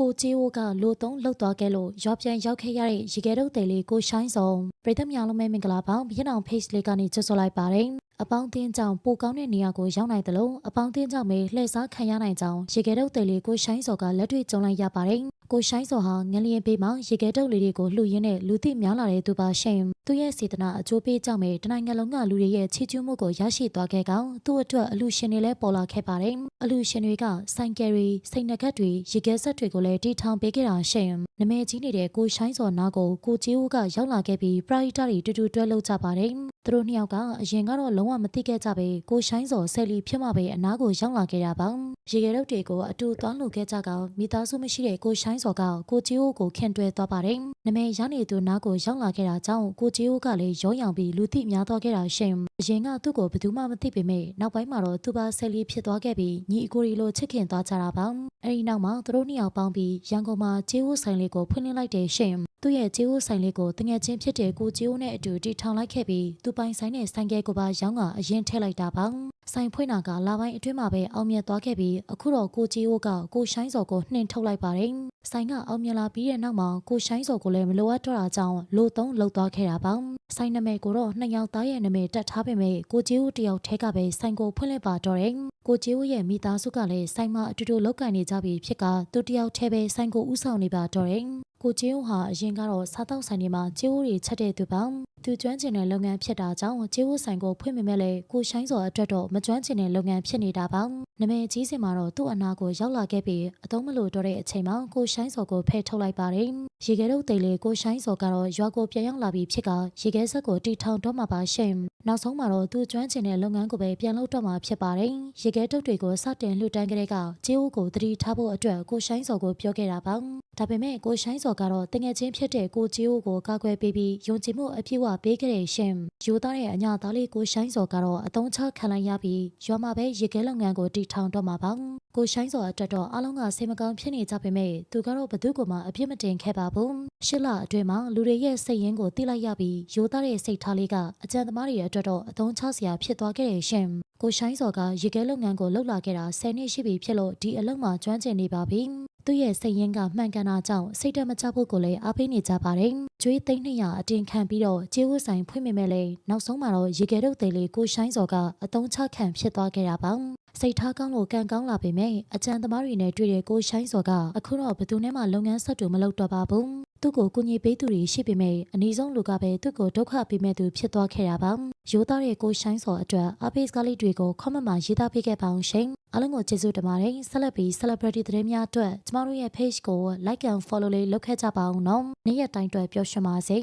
ကိုကြီးဝိုးကလူသုံးလှုပ်သွားခဲ့လို့ရွာပြန်ရောက်ခဲ့ရတဲ့ရေခဲတုပ်တယ်လေးကိုရှိုင်းစုံပြည်သက်များလုံးမဲမင်္ဂလာပါမျက်နှာ page လေးကနေကြွဆိုလိုက်ပါတယ်အပေါင်းအသင်းကြောင့်ပိုကောင်းတဲ့နေရာကိုရောက်နိုင်တယ်လို့အပေါင်းအသင်းကြောင့်ပဲလှည့်စားခံရနိုင်ကြောင်းရေခဲတုပ်တယ်လေးကိုရှိုင်းစော်ကလက်တွေ့ကြုံလိုက်ရပါတယ်ကိုရှိုင်းစော်ဟာငလျင်ပေးမှာရေခဲတုပ်လေးတွေကိုလှူရင်းနဲ့လူသိများလာတဲ့သူပါရှင်သူရဲ့စေတနာအကျိုးပေးကြောင့်ပဲတနိုင်ငံလုံးကလူတွေရဲ့ချီးကျူးမှုကိုရရှိသွားခဲ့ကောင်သူ့အတွက်အလူရှင်တွေလည်းပေါ်လာခဲ့ပါတယ်အလူရှင်တွေကစိုင်ကယ်ရီစိတ်နှကက်တွေရေခဲဆက်တွေကိုလည်းတီထောင်ပေးခဲ့တာရှင်နမဲကြီးနေတဲ့ကိုရှိုင်းစော်နာကိုကိုကြီးဦးကရောက်လာခဲ့ပြီးပရိတာတွေတူတူတွဲလုပ်ကြပါတယ်သူတို့နှစ်ယောက်ကအရင်ကတော့လုံးဝမသိခဲ့ကြပဲကိုရှိုင်းစော်ဆယ်လီဖြစ်မှပဲအနားကိုရောက်လာခဲ့တာပါရေခဲတုပ်တွေကိုအတူသွားလို့ခဲ့ကြကောင်မိသားစုမရှိတဲ့ကိုရှိုင်းစော်ကကိုကြီးဦးကိုခင်တွဲသွားပါတယ်နမဲရနေသူနားကိုရောက်လာခဲ့တာကြောင့်ကိုကြီးဦးကလည်းရောရောင်ပြီးလူသိများသွားခဲ့တာရှင်အရင်ကသူ့ကိုဘယ်သူမှမသိပေမဲ့နောက်ပိုင်းမှာတော့သူပါဆယ်လီဖြစ်သွားခဲ့ပြီးညီအကိုရီလိုချစ်ခင်သွားကြတာပါအဲဒီနောက်မှာသူတို့နှစ်ယောက်ပေါင်းပြီးရန်ကုန်မှာကျေးဦးဆိုင်လေးကိုဖွင့်လှစ်လိုက်တယ်ရှင် သူ့ရဲ့ကျေးဦးဆိုင်လေးကိုတငယ်ချင်းဖြစ်တဲ့ကိုကျေးဦးနဲ့အတူတီထောင်လိုက်ခဲ့ပြီးသူပိုင်ဆိုင်တဲ့ဆိုင်ကဲကိုပါရောင်းကအရင်ထည့်လိုက်တာပါဆိုင်ဖွင့်တာကလာပိုင်းအတွင်းမှာပဲအောင်မြတ်သွားခဲ့ပြီးအခုတော့ကိုကျေးဦးကကိုရှိုင်းစော်ကိုနှင်ထုတ်လိုက်ပါတယ်ဆိုင်ကအောင်မြတ်လာပြီးတဲ့နောက်မှာကိုရှိုင်းစော်ကိုလည်းမလိုအပ်တော့တာကြောင့်လိုသုံးလှုပ်သွားခဲ့တာပါဆိုင်နာမည်ကိုတော့နှစ်ယောက်သားရဲ့နာမည်တက်ထားပေမဲ့ကိုကျေးဦးတယောက်ထဲကပဲဆိုင်ကိုဖွင့်လိုက်ပါတော့တယ်ကိုကျေးဦးရဲ့မိသားစုကလည်းဆိုင်မှာအတူတူလောက်ကန်နေကြပြီဖြစ်ကသူတယောက်ထဲပဲဆိုင်ကိုဥဆောင်နေပါတော့တယ် ကိုကျေးဦးဟာအရင်ကတော့စားတောက်ဆိုင်တွေမှာကျေးဦးတွေချက်တဲ့သူပါသူကျွမ်းကျင်တဲ့လုပ်ငန်းဖြစ်တာကြောင့်ကျေးဦးဆိုင်ကိုဖွင့်မိမဲ့လေကိုရှိုင်းစော်အတွက်တော့မကျွမ်းကျင်တဲ့လုပ်ငန်းဖြစ်နေတာပါနမဲကြီးစင်မှာတော့သူ့အနာကိုရောက်လာခဲ့ပြီးအသုံးမလို့တော့တဲ့အချိန်မှာကိုရှိုင်းစော်ကိုဖဲထုတ်လိုက်ပါတယ်ရေခဲတုပ်သိလေကိုရှိုင်းစော်ကတော့ရွာကိုပြန်ရောက်လာပြီးဖြစ်ကရေခဲဆက်ကိုတီထောင်တော့မှာပါရှင်နောက်ဆုံးမှာတော့သူကျွမ်းကျင်တဲ့လုပ်ငန်းကိုပဲပြန်လုပ်တော့မှာဖြစ်ပါတယ်ရေခဲတုပ်တွေကိုစတင်လှူဒန်းကြတဲ့ကကျေးဦးကိုတတိထားဖို့အတွက်ကိုရှိုင်းစော်ကိုပြောခဲ့တာပါဒါပေမဲ့ကိုရှိုင်းစော်ကတော့တငယ်ချင်းဖြစ်တဲ့ကိုကျေးဦးကိုကာကွယ်ပေးပြီးယုံကြည်မှုအပြည့်အဝပေးခဲ့တဲ့ရှင်ယူသားတဲ့အညာသားလေးကိုရှိုင်းစော်ကတော့အတုံးချခံလိုက်ရပြီးရွာမှာပဲရေခဲလုပ်ငန်းကိုတီထောင်တော့မှာပါကိုရှိုင်းစော်အတွက်တော့အလုံးကစိတ်မကောင်းဖြစ်နေကြပေမဲ့သူကတော့ဘသူ့ကိုမှအပြစ်မတင်ခဲ့ပါဘူးရှစ်လအတွင်းမှာလူတွေရဲ့စိတ်ရင်းကိုတိလိုက်ရပြီးယူသားတဲ့စိတ်ထားလေးကအကြံသမားတွေအတွက်တော့အတုံးချစရာဖြစ်သွားခဲ့တဲ့ရှင် ကိုရှိုင်းစော်ကရေခဲလုပ်ငန်းကိုလှုပ်လာခဲ့တာ10နှစ်ရှိပြီဖြစ်လို့ဒီအလုပ်မှာကျွမ်းကျင်နေပါပြီသူ့ရဲ့စိတ်ရင်းကမှန်ကန်တာကြောင့်စိတ်တမချဖို့ကိုလည်းအားပေးနေကြပါတယ်။ကျွေးသိန်း200အတင်ခံပြီးတော့ကျေးဝတ်ဆိုင်ဖွင့်မိမဲ့လေနောက်ဆုံးမှာတော့ရေခဲတုပ်သေးလေးကိုရှိုင်းစော်ကအတုံးချခံဖြစ်သွားခဲ့တာပါ။စိတ်ထားကောင်းလို့ကံကောင်းလာပေမဲ့အကြံသမားတွေနဲ့တွေ့တဲ့ကိုရှိုင်းစော်ကအခုတော့ဘယ်သူနဲ့မှလုပ်ငန်းဆက်တူမလုပ်တော့ပါဘူး။ သူ့ကိုကူညီပေးသူတွေရှိပေမဲ့အနည်းဆုံးလူကပဲသူ့ကိုဒုက္ခပေးမဲ့သူဖြစ်သွားခဲ့တာပါ။ရိုးသားတဲ့ကိုရှိုင်းစော်အတွက်အပိစကားလေးတွေကို comment မှာရေးသားပေးခဲ့ပါအောင်ရှင်။အားလုံးကိုကျေးဇူးတင်ပါတယ်ဆက်လက်ပြီး celebrity သတင်းများအတွက်ကျမတို့ရဲ့ page ကို like and follow လေးလုပ်ခဲ့ကြပါအောင်နော်နေ့ရက်တိုင်းအတွက်ပျော်ရွှင်ပါစေ